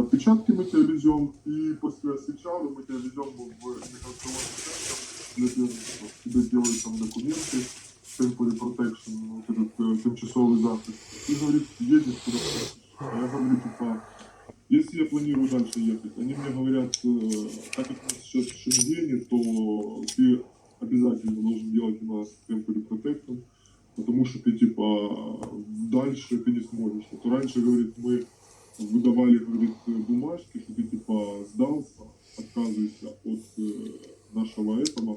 отпечатки мы тебя везем, и после освещала мы тебя везем в миграционный центр, тебе, делают там документы, temporary protection, вот этот э, тимчасовый захист. И говорит, едешь куда. А я говорю, типа, если я планирую дальше ехать, они мне говорят, э, так как у нас сейчас шенгене, то ты обязательно должен делать у нас temporary protection, потому что ты типа дальше ты не сможешь. Вот раньше, говорит, мы выдавали, говорит, бумажки, что ты типа сдался, отказываешься от э, нашего этого,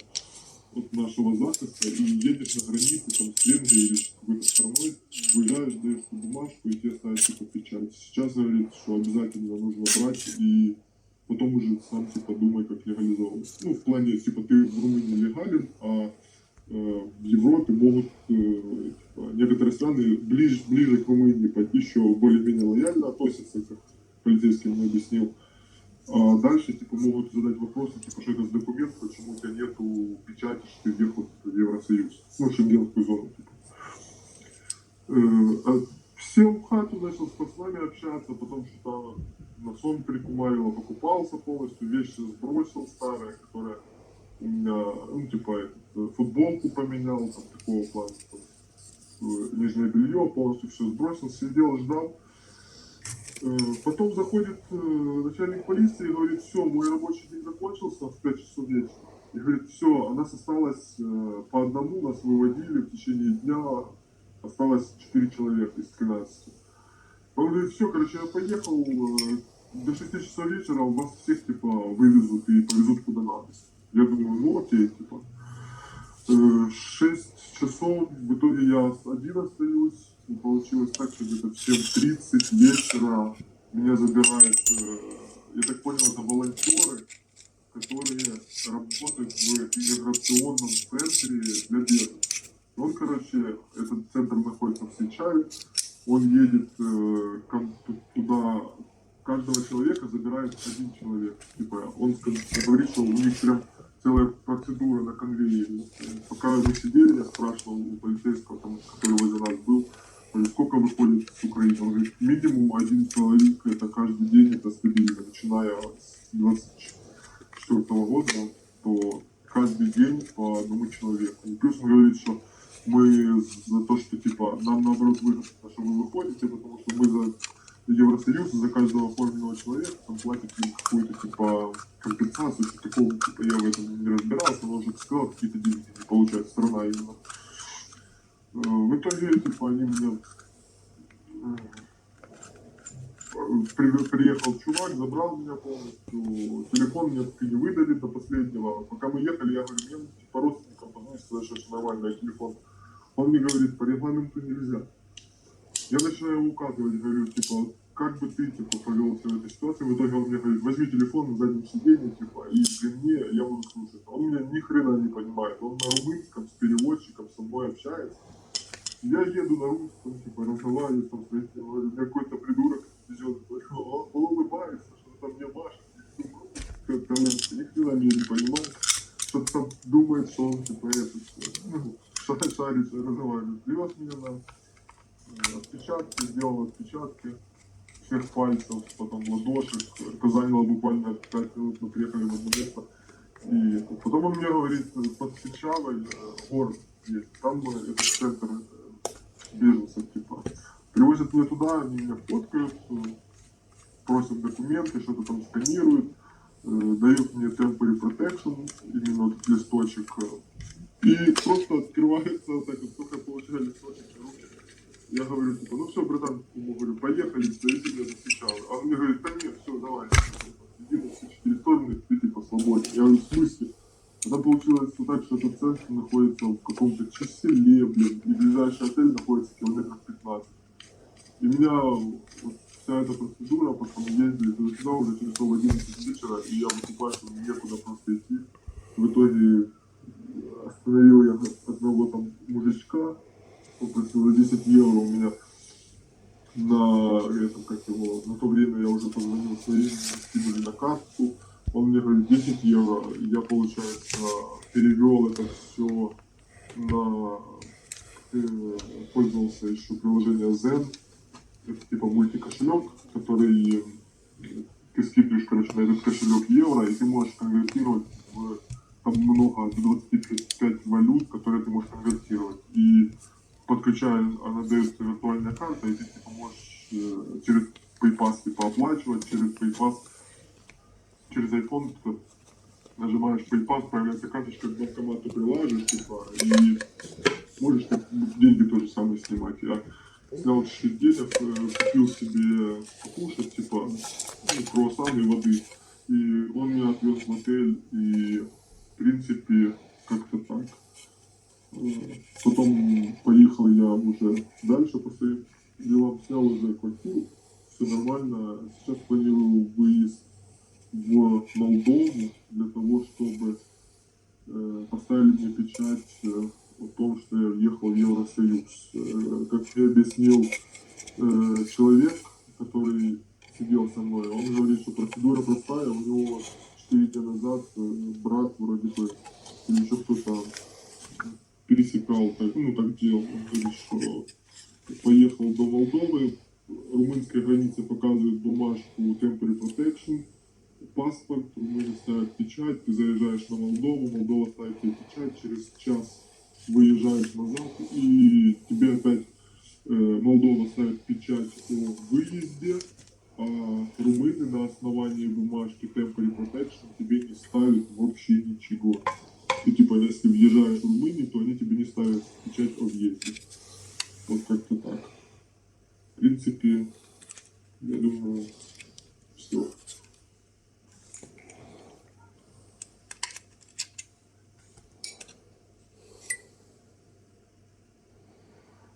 от нашего захиста и едешь на границу там с Венгрией или с какой-то страной, выезжаешь, даешь бумажку и тебе ставят типа печать. Сейчас говорит, что обязательно нужно брать и потом уже сам типа думай, как легализовывать. Ну, в плане, типа, ты в Румынии легален, а в Европе могут э, типа, некоторые страны ближе, ближе к Румынии еще более-менее лояльно относятся, как полицейский мне объяснил. А дальше типа могут задать вопросы, типа, что это за документ, почему у тебя нету печати, что ты въехал в Евросоюз, ну, шенгенскую зону. Типа. Э, а сел в хату, начал с пацанами общаться, потом что-то на сон прикумарило, покупался полностью, вещи сбросил старые, которые ну, типа, э, футболку поменял, там, такого плана, э, нижнее белье, полностью все сбросил, сидел, ждал. Э, Потом заходит начальник полиции и говорит, все, мой рабочий день закончился в 5 часов вечера. И говорит, все, у нас по одному, нас выводили в течение дня, осталось 4 человека из 13. Он говорит, все, короче, я поехал, до 6 часов вечера вас всех, типа, вывезут и повезут куда надо. Я думаю, ну окей, типа. Э, 6 часов, в итоге я один остаюсь, получилось так, что где-то в 7.30 вечера меня забирают, э, я так понял, это волонтеры, которые работают в иммиграционном центре для беженцев. Он, короче, этот центр находится в Сечаве, он едет э, туда, каждого человека забирает один человек. Типа, он говорит, что у них прям целая процедура на конвейере. Пока мы сидели, я спрашивал у полицейского, там, который возле нас был, говорю, сколько выходит с Украины? Он говорит, минимум один человек, это каждый день, это стабильно, начиная с 24 года, то каждый день по одному человеку. И плюс он говорит, что мы за то, что типа нам наоборот выгодно, что вы выходите, потому что мы за Евросоюз за каждого оформленного человека там платят им какую-то типа компенсацию, такого типа я в этом не разбирался, но уже сказал, какие-то деньги не получает страна именно. Э, В итоге, типа, они мне при- приехал чувак, забрал меня полностью, телефон мне таки не выдали до последнего. Пока мы ехали, я говорю, мне типа родственникам позвонить, сказать, что это нормальный телефон. Он мне говорит, по регламенту нельзя. Я начинаю указывать, говорю, типа, как бы ты, типа, повел в этой ситуации. В итоге он мне говорит, возьми телефон на заднем сиденье, типа, и при мне я буду слушать. Он меня ни хрена не понимает. Он на румынском с переводчиком со мной общается. Я еду на русском, типа, разговариваю там какой-то придурок везет, он, улыбается, что-то мне машет, там, ни хрена меня не понимает, что-то там думает, что он, типа, этот, ну, шарит, шарит, разговаривает. Привез меня на отпечатки, сделал отпечатки всех пальцев, потом ладошек, это заняло буквально 5 минут, мы приехали в одно место. И потом он мне говорит, под Сечавой э, город есть, там этот центр э, беженцев, типа. Привозят меня туда, они меня фоткают, э, просят документы, что-то там сканируют, дают мне temporary protection, именно вот листочек, и просто открывается вот так вот, только получаю листочек руки. Я говорю, типа, ну все, братан, ему говорю, поехали, довези меня до Сечавы. А он мне говорит, да нет, все, давай, иди на все четыре стороны, ты типа свободен. Я говорю, в смысле? Тогда получилось так, что этот центр находится в каком-то селе, блин, и ближайший отель находится километров 15. И меня вот вся эта процедура, пока мы ездили туда-сюда, уже через пол 11 вечера, и я выкупаю, что мне некуда просто идти. В итоге остановил я одного там мужичка, попросил за 10 евро у меня на этом, как его, на то время я уже позвонил своим, скинули на карту, он мне говорит 10 евро, я, получается, перевел это все на, э, пользовался еще приложение Zen, это типа мультикошелек, который ты скидываешь, короче, на этот кошелек евро, и ты можешь конвертировать в там много, до 25 валют, которые ты можешь конвертировать. И подключая, она дается виртуальная карта, и ты типа можешь э, через PayPass типа оплачивать, через PayPass, через iPhone ты нажимаешь PayPass, появляется карточка к банкомату прилаживаешь, типа, и можешь так, деньги тоже самое снимать. Я снял чуть денег, э, купил себе покушать, типа, ну, круассаны и воды. И он меня отвез в отель, и, в принципе, как-то так. Э, Потом поехал я уже дальше по своим делам, снял уже квартиру, все нормально. Сейчас планирую выезд в Молдову для того, чтобы э, поставили мне печать э, о том, что я въехал в Евросоюз. Как мне объяснил человек, который сидел со мной, он говорит, что процедура простая, у него 4 дня назад брат вроде бы, или еще кто-то пересекал, так, ну так делал, говорит, что поехал до Молдовы, румынская граница показывает бумажку Temporary Protection, паспорт, румыны ставят печать, ты заезжаешь на Молдову, Молдова ставит тебе печать, через час выезжаешь назад, и тебе опять э, Молдова ставит печать о выезде, а румыны на основании бумажки Temporary Protection тебе не ставят вообще ничего. Ты типа, если въезжаешь в Румынию, то они тебе не ставят печать о въезде. Вот как-то так. В принципе, я думаю, все.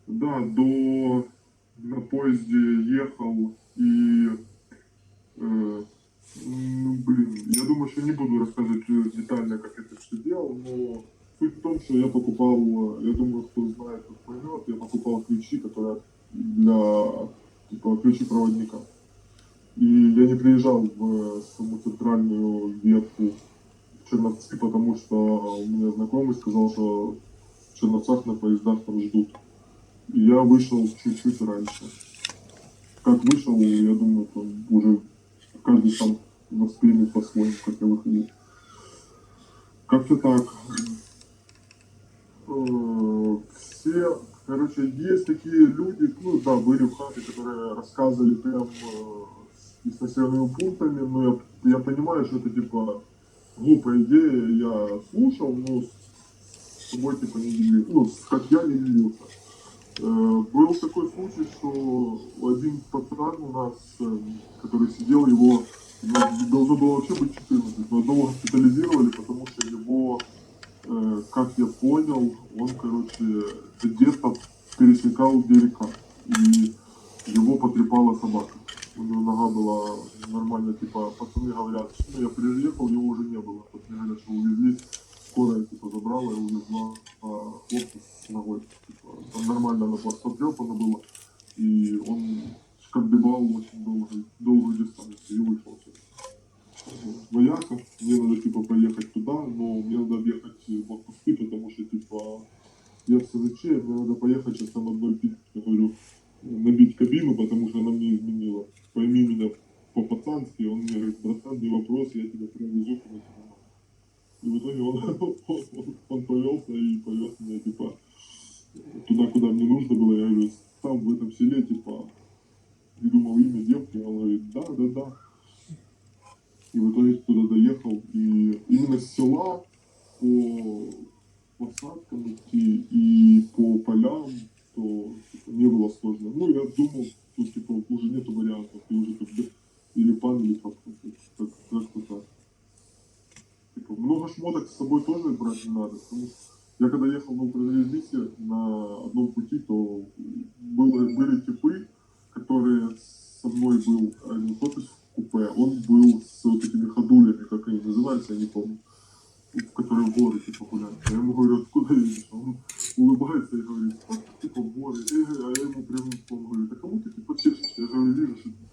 Да, до на поезде ехал и э, ну, блин, я думаю, что не буду рассказывать как это все делал, но суть в том, что я покупал, я думаю, кто знает, тот поймет, я покупал ключи, которые для, типа, ключи проводника. И я не приезжал в саму центральную ветку в Черновцы, потому что у меня знакомый сказал, что в Черновцах на поездах там ждут. И я вышел чуть-чуть раньше. Как вышел, я думаю, там уже каждый сам воспримет по-своему, как я выходил. Как-то так. Э, Все, короче, есть такие люди, ну да, были в хате, которые рассказывали прям э, и с населенными пунктами, но я, я понимаю, что это типа глупая идея, я слушал, но с собой типа не делился, ну, как я не делился. Э, Был такой случай, что один пацан у нас, э, который сидел, его ну, должно было вообще быть 14, но одного госпитализировали, потому что его, э, как я понял, он, короче, где-то пересекал берега, и его потрепала собака. У него нога была нормально, типа, пацаны говорят, ну, я приехал, его уже не было. Пацаны говорят, что увезли, скорая, типа, забрала и увезла а, хлопца ногой. Типа, нормально она потрепана была, и он скандыбал очень долго, долгую дистанцию и вышел. Вояка, мне надо, типа, поехать туда, но мне надо объехать в отпуски, потому что, типа, я в СЗЧ, мне надо поехать сейчас там одной пить, я говорю, набить кабину, потому что она мне изменила. Пойми меня по-пацански, он мне говорит, братан, не вопрос, я тебя привезу куда то И в итоге он, он, он повелся и повез меня, типа, туда, куда мне нужно было. Я говорю, там в этом селе, типа, придумал имя девки, он говорит, да, да, да. И в итоге туда доехал, и именно с села по посадкам идти и по полям, то типа, не было сложно. Ну, я думал, что типа уже нету вариантов, ты уже как бы или пан, или папа, как, как-то так. Типа, много шмоток с собой потому что я когда ехал на Укрзалезнице на одном пути, то было, были типы, которые со мной был один хлопец в купе, он был с вот этими ходулями, как они называются, я не помню, в которые в горы типа гуляют. Я ему говорю, откуда едешь? Он улыбается и говорит, «Вот, типа в горы. Э, А я ему прям говорю, да кому ты типа чешешь? Я говорю, вижу, что